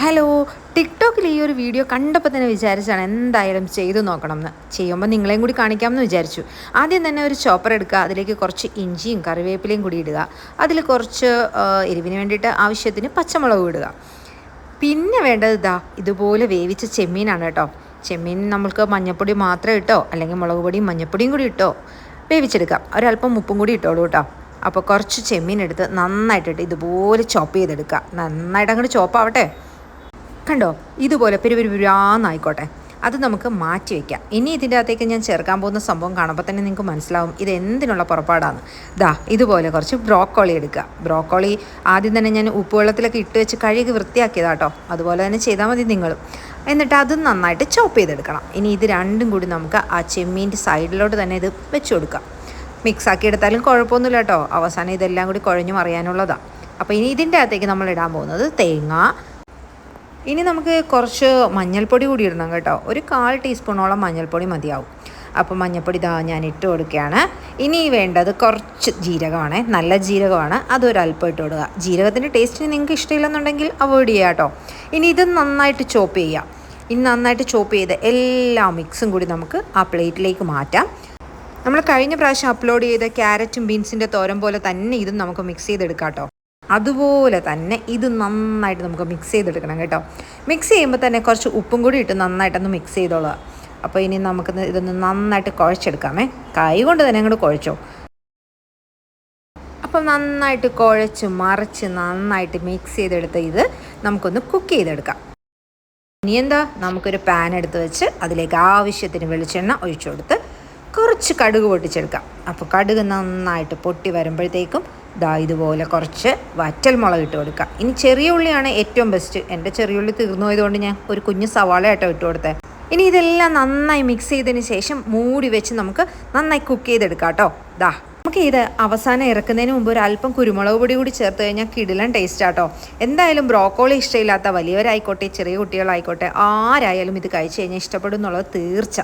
Hello ടിക്ടോക്കിൽ ഈ ഒരു video കണ്ടപ്പോൾ തന്നെ വിചാരിച്ചാണ് എന്തായാലും ചെയ്തു നോക്കണം എന്ന് ചെയ്യുമ്പോൾ നിങ്ങളെയും കൂടി കാണിക്കാമെന്ന് വിചാരിച്ചു. ആദ്യം തന്നെ ഒരു ചോപ്പർ എടുക്കുക അതിലേക്ക് കുറച്ച് ഇഞ്ചിയും കറിവേപ്പിലയും കൂടി ഇടുക. അതിൽ കുറച്ച് എരിവിന് വേണ്ടിയിട്ട് ആവശ്യത്തിന് പച്ചമുളക് ഇടുക. പിന്നെ വേണ്ടത് ഇതാ ഇതുപോലെ വേവിച്ച ചെമ്മീനാണ് കേട്ടോ. ചെമ്മീൻ നമ്മൾക്ക് മഞ്ഞപ്പൊടി മാത്രം ഇട്ടോ അല്ലെങ്കിൽ മുളക് പൊടിയും മഞ്ഞപ്പൊടിയും കൂടി ഇട്ടോ വേവിച്ചെടുക്കാം. ഒരല്പം ഉപ്പും കൂടി ഇട്ടോളൂ കേട്ടോ. അപ്പോൾ കുറച്ച് ചെമ്മീൻ എടുത്ത് നന്നായിട്ടിട്ട് ഇതുപോലെ ചോപ്പ് ചെയ്തെടുക്കുക. നന്നായിട്ട് അങ്ങോട്ട് ചോപ്പാവട്ടെ. കണ്ടോ? ഇതുപോലെ പെരുപെരുപുരാന്നായിക്കോട്ടെ അത് നമുക്ക് മാറ്റി വയ്ക്കാം ഇനി ഇതിന്റെ അകത്തേക്ക് ഞാൻ ചേർക്കാൻ പോകുന്ന സംഭവം കാണുമ്പോൾ തന്നെ നിങ്ങൾക്ക് മനസ്സിലാവും ഇത് എന്തിനുള്ള പുറപ്പാടാണ്. ദാ ഇതുപോലെ കുറച്ച് ബ്രോക്കോളി എടുക്കുക. ബ്രോക്കോളി ആദ്യം തന്നെ ഞാൻ ഉപ്പുവെള്ളത്തിലൊക്കെ ഇട്ട് വെച്ച് കഴുകി വൃത്തിയാക്കിയതാട്ടോ അതുപോലെ തന്നെ ചെയ്താൽ മതി നിങ്ങളും. എന്നിട്ട് അത് നന്നായിട്ട് ചോപ്പ് ചെയ്തെടുക്കണം. ഇനി ഇത് രണ്ടും കൂടി നമുക്ക് ആ ചെമ്മീന്റെ സൈഡിലോട്ട് തന്നെ ഇത് വെച്ച് കൊടുക്കാം. മിക്സ് ആക്കി എടുത്താലും കുഴപ്പമൊന്നുമില്ല കേട്ടോ അവസാനം ഇതെല്ലാം കൂടി കുഴഞ്ഞു മറിയാനുള്ളതാണ് അപ്പോൾ ഇനി ഇതിന്റെ അകത്തേക്ക് നമ്മൾ ഇടാൻ പോകുന്നത് തേങ്ങ ഇനി നമുക്ക് കുറച്ച് മഞ്ഞൾപ്പൊടി കൂടി ഇടണം കേട്ടോ. ഒരു കാൽ ടീസ്പൂണോളം മഞ്ഞൾപ്പൊടി മതിയാവും. അപ്പോൾ മഞ്ഞൾപ്പൊടി ഇതാ ഞാൻ ഇട്ട് കൊടുക്കുകയാണ്. ഇനി വേണ്ടത് കുറച്ച് ജീരകമാണ്. നല്ല ജീരകമാണ്. അതൊരല്പം ഇട്ട് കൊടുക്കുക. ജീരകത്തിന്റെ ടേസ്റ്റിന് നിങ്ങൾക്ക് ഇഷ്ടമില്ലെന്നുണ്ടെങ്കിൽ അവോയ്ഡ് ചെയ്യുക കേട്ടോ. ഇനി ഇത് നന്നായിട്ട് ചോപ്പ് ചെയ്യുക. ഇനി നന്നായിട്ട് ചോപ്പ് ചെയ്ത് എല്ലാ മിക്സും കൂടി നമുക്ക് ആ പ്ലേറ്റിലേക്ക് മാറ്റാം. നമ്മൾ കഴിഞ്ഞ പ്രാവശ്യം അപ്ലോഡ് ചെയ്ത ക്യാരറ്റും ബീൻസിന്റെ തോരൻ പോലെ തന്നെ ഇതും നമുക്ക് മിക്സ് ചെയ്തെടുക്കാം കേട്ടോ. അതുപോലെ തന്നെ ഇത് നന്നായിട്ട് നമുക്ക് മിക്സ് ചെയ്തെടുക്കണം കേട്ടോ. മിക്സ് ചെയ്യുമ്പോൾ തന്നെ കുറച്ച് ഉപ്പും കൂടി ഇട്ട് നന്നായിട്ടൊന്ന് മിക്സ് ചെയ്തോളുക. അപ്പോൾ ഇനി നമുക്ക് ഇതൊന്ന് നന്നായിട്ട് കുഴച്ചെടുക്കാമേ. കൈ കൊണ്ട് തന്നെ അങ്ങോട്ട് കുഴച്ചോ. അപ്പം നന്നായിട്ട് കുഴച്ച് മറിച്ച് നന്നായിട്ട് മിക്സ് ചെയ്തെടുത്ത ഇത് നമുക്കൊന്ന് കുക്ക് ചെയ്തെടുക്കാം. ഇനി എന്താ? നമുക്കൊരു പാൻ എടുത്ത് വെച്ച് അതിലേക്ക് ആവശ്യത്തിന് വെളിച്ചെണ്ണ ഒഴിച്ചു കൊടുത്ത് കുറച്ച് കടുക് പൊട്ടിച്ചെടുക്കാം. അപ്പോൾ കടുക് നന്നായിട്ട് പൊട്ടി വരുമ്പോഴത്തേക്കും ദാ ഇതുപോലെ കുറച്ച് വറ്റൽ മുളക് ഇട്ട് കൊടുക്കാം ഇനി ചെറിയ ഉള്ളിയാണ് ഏറ്റവും ബെസ്റ്റ് എന്റെ ചെറിയ ഉള്ളി തീർന്നു പോയതുകൊണ്ട് ഞാൻ ഒരു കുഞ്ഞ് സവാള ആട്ടോ ഇട്ട് കൊടുത്തേ. ഇനി ഇതെല്ലാം നന്നായി മിക്സ് ചെയ്തതിന് ശേഷം മൂടി വെച്ച് നമുക്ക് നന്നായി കുക്ക് ചെയ്തെടുക്കാം കേട്ടോ ദാ നമുക്ക് ഇത് അവസാനം ഇറക്കുന്നതിന് മുമ്പ് ഒരു അല്പം കുരുമുളക് പൊടി കൂടി ചേർത്ത് കഴിഞ്ഞാൽ കിടിലൻ ടേസ്റ്റ് ആട്ടോ. എന്തായാലും ബ്രോക്കോളി ഇഷ്ടമില്ലാത്ത വലിയവരായിക്കോട്ടെ ചെറിയ കുട്ടികളായിക്കോട്ടെ ആരായാലും ഇത് കഴിച്ചു കഴിഞ്ഞാൽ ഇഷ്ടപ്പെടും എന്നുള്ളത് തീർച്ച.